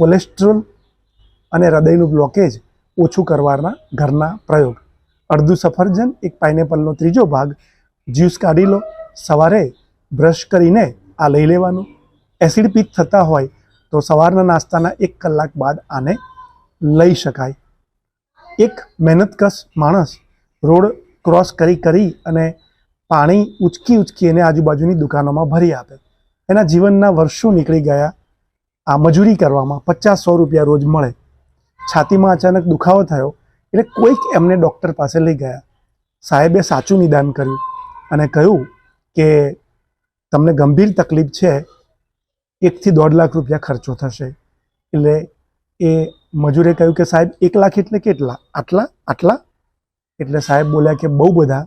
Cholesterol અને હૃદયનું blockage ઓછું કરવાના ઘરના પ્રયોગ. અડધું સફરજન, એક પાઇનેપલનો ત્રીજો ભાગ. જ્યુસ કાઢી લો, સવારે બ્રશ કરીને આ લઈ લેવાનું. એસિડ પીક થતા હોય તો સવારના નાસ્તાના એક કલાક બાદ આને લઈ શકાય. એક મહેનતકશ માણસ રોડ ક્રોસ કરી કરી અને પાણી ઉચકી ઉચકી એને આજુબાજુની દુકાનોમાં ભરી આપે. એના જીવનના વર્ષો નીકળી ગયા. આ મજૂરી કરવામાં પચાસ સો રૂપિયા રોજ મળે. છાતીમાં અચાનક દુખાવો થયો એટલે કોઈક એમને ડૉક્ટર પાસે લઈ ગયા. સાહેબે સાચું નિદાન કર્યું અને કહ્યું કે તમને ગંભીર તકલીફ છે, એકથી દોઢ લાખ રૂપિયા ખર્ચો થશે. એટલે એ મજૂરે કહ્યું કે સાહેબ, એક લાખ એટલે કેટલા? આટલા? આટલા? એટલે સાહેબ બોલ્યા કે બહુ બધા.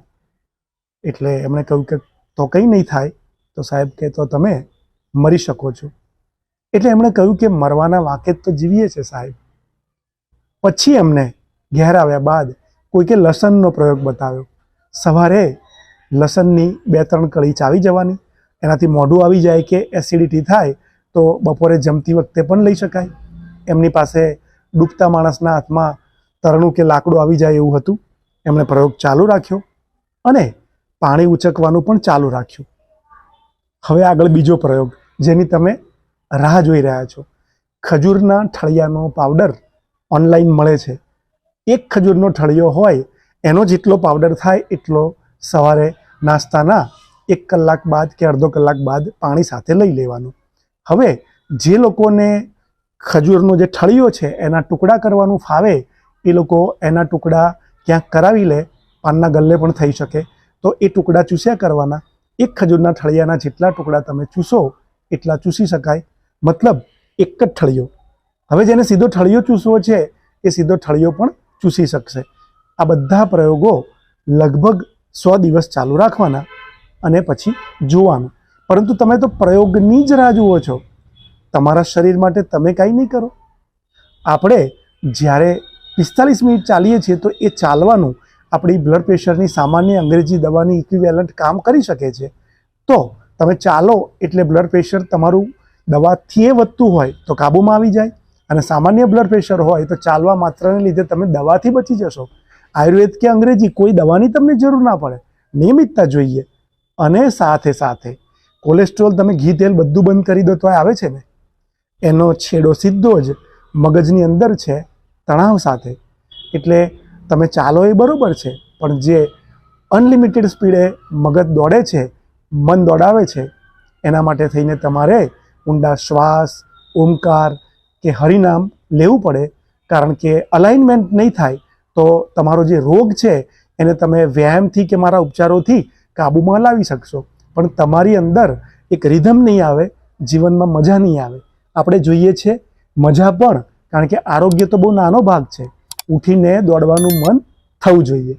એટલે એમણે કહ્યું કે તો કંઈ નહીં થાય. તો સાહેબ કે તો તમે મરી શકો છો. એટલે એમણે કહ્યું કે મરવાના વાંકે તો જીવીએ છે સાહેબ. પછી એમને ઘેર આવ્યા બાદ કોઈકે લસણનો પ્રયોગ બતાવ્યો. સવારે લસણની બે ત્રણ કળી ચાવી જવાની, એનાથી મોઢું આવી જાય કે એસિડિટી થાય તો બપોરે જમતી વખતે પણ લઈ શકાય. એમની પાસે ડૂબતા માણસના હાથમાં તરણું કે લાકડું આવી જાય એવું હતું. એમણે પ્રયોગ ચાલુ રાખ્યો અને પાણી ઉચકવાનું પણ ચાલુ રાખ્યું. હવે આગળ બીજો પ્રયોગ, જેની તમે રાહ જોઈ રહ્યા છો. ખજૂરના ઠળિયાનો પાવડર ઓનલાઈન મળે છે. એક ખજૂરનો ઠળિયો હોય, એનો જેટલો પાવડર થાય એટલો સવારે નાસ્તાના એક કલાક બાદ કે અડધો કલાક બાદ પાણી સાથે લઈ લેવાનું. હવે, જે લોકોને ખજૂરનો જે ઠળિયો છે, એના ટુકડા કરવાનું ફાવે, એ લોકો એના ટુકડા ક્યાંક કરાવી લે, પાનના ગલ્લે પણ થઈ શકે. તો એ ટુકડા ચૂસ્યા કરવાના. એક ખજૂરના ઠળિયાના જેટલા ટુકડા તમે ચૂસો, એટલા ચૂસી શકાય. મતલબ એક જ ઠળિયો. હવે જેને સીધો ઠળિયો ચૂસવો છે, એ સીધો ઠળિયો પણ ચૂસી શકશે. આ બધા પ્રયોગો લગભગ સો દિવસ ચાલુ રાખવાના અને પછી જોવાનું. પરંતુ તમે તો પ્રયોગની જ રાહ જુઓ છો. તમારા શરીર માટે તમે કાંઈ નહીં કરો. આપણે જ્યારે પિસ્તાલીસ મિનિટ ચાલીએ છીએ, તો એ ચાલવાનું આપણી બ્લડ પ્રેશરની સામાન્ય અંગ્રેજી દવાની ઇક્વિવેલન્ટ કામ કરી શકે છે. તો તમે ચાલો એટલે બ્લડ પ્રેશર તમારું દવાથી એ વધતું હોય તો કાબૂમાં આવી જાય અને સામાન્ય બ્લડ પ્રેશર હોય તો ચાલવા માત્રને લીધે તમે દવાથી બચી જશો. આયુર્વેદ કે અંગ્રેજી કોઈ દવાની તમને જરૂર ના પડે. નિયમિતતા જોઈએ અને સાથે સાથે કોલેસ્ટ્રોલ તમે ઘી, તેલ બધું બંધ કરી દો તો આવે છે ને? એનો છેડો સીધો જ મગજની અંદર છે, તણાવ સાથે. એટલે તમે ચાલો એ બરાબર છે, પણ જે અનલિમિટેડ સ્પીડે મગજ દોડે છે, મન દોડાવે છે, એના માટે થઈને તમારે ઊંડા શ્વાસ, ઓમકાર કે હરિનામ લેવું પડે. કારણ કે અલાઇનમેન્ટ નહીં થાય તો તમારો જે રોગ છે એને તમે વ્યાયામથી કે મારા ઉપચારોથી કાબૂમાં લાવી શકશો. પણ તમારી અંદર એક રિધમ નહીં આવે, જીવનમાં મજા નહીં આવે. આપણે જોઈએ છે મજા પણ, કારણ કે આરોગ્ય તો બહુ નાનો ભાગ છે. ઉઠીને દોડવાનું મન થવું જોઈએ.